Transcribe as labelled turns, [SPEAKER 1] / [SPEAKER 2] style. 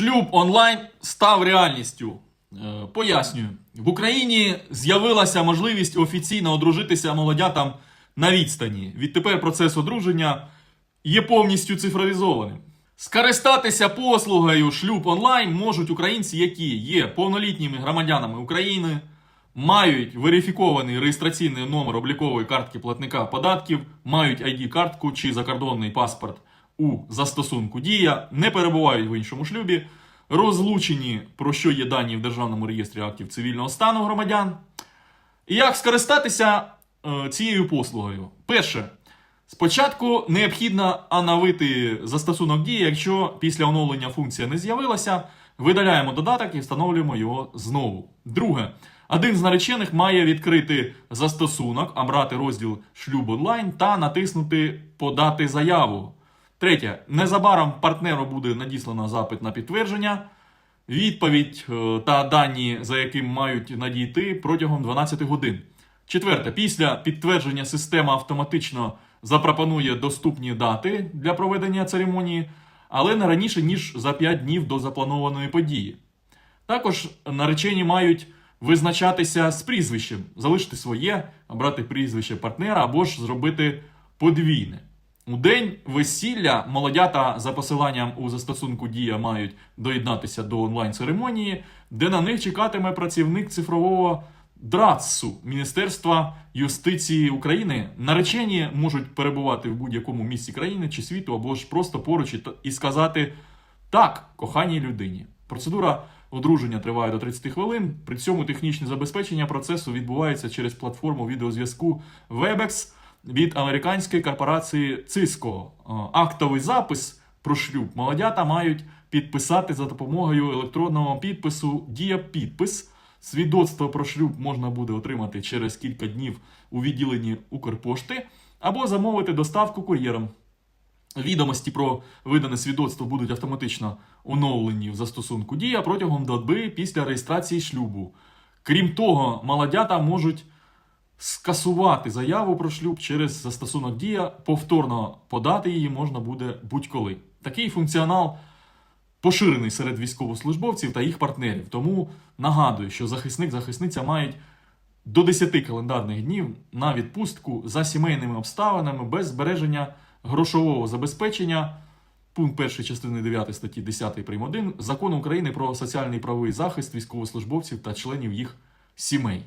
[SPEAKER 1] Шлюб онлайн став реальністю. Е, Пояснюю, в Україні з'явилася можливість офіційно одружитися молодятам на відстані. Відтепер процес одруження є повністю цифровізованим. Скористатися послугою шлюб онлайн можуть українці, які є повнолітніми громадянами України, мають верифікований реєстраційний номер облікової картки платника податків, мають ID-картку чи закордонний паспорт у застосунку Дія, не перебувають в іншому шлюбі, розлучені, про що є дані в Державному реєстрі актів цивільного стану громадян. І як скористатися е, цією послугою? Перше, спочатку необхідно оновити застосунок дії, якщо після оновлення функція не з'явилася, видаляємо додаток і встановлюємо його знову. Друге, один з наречених має відкрити застосунок, обрати розділ шлюб онлайн та натиснути Подати заяву. Третє, незабаром партнеру буде надіслано запит на підтвердження. Відповідь е, та дані, за яким мають надійти протягом 12 годин. Четверте, після підтвердження система автоматично запропонує доступні дати для проведення церемонії, але не раніше ніж за 5 днів до запланованої події. Також наречені мають визначатися з прізвищем, залишити своє, обрати прізвище партнера або ж зробити подвійне. У день весілля молодята за посиланням у застосунку Дія мають доєднатися до онлайн-церемонії, де на них чекатиме працівник цифрового ДРАЦу Міністерства юстиції України. Наречені можуть перебувати в будь-якому місці країни чи світу, або ж просто поруч і сказати так, коханій людині. Процедура одруження триває до 30 хвилин. При цьому технічне забезпечення процесу відбувається через платформу відеозв'язку Webex від американської корпорації Cisco. Е, Актовий запис про шлюб молодята мають підписати за допомогою електронного підпису Дія підпис. Свідоцтво про шлюб можна буде отримати через кілька днів у відділенні Укрпошти або замовити доставку кур'єром. Відомості про видане свідоцтво будуть автоматично оновлені в застосунку Дія протягом доби після реєстрації шлюбу. Крім того, молодята можуть скасувати заяву про шлюб через застосунок Дія, повторно подати її можна буде будь-коли. Такий функціонал поширений серед військовослужбовців та їх партнерів. Тому нагадую, що захисник-захисниця мають до 10 календарних днів на відпустку за сімейними обставинами без збереження грошового забезпечення. Пункт 1 частини 9 статті 10 прим. 1 Закону України про соціальний правовий захист військовослужбовців та членів їх сімей.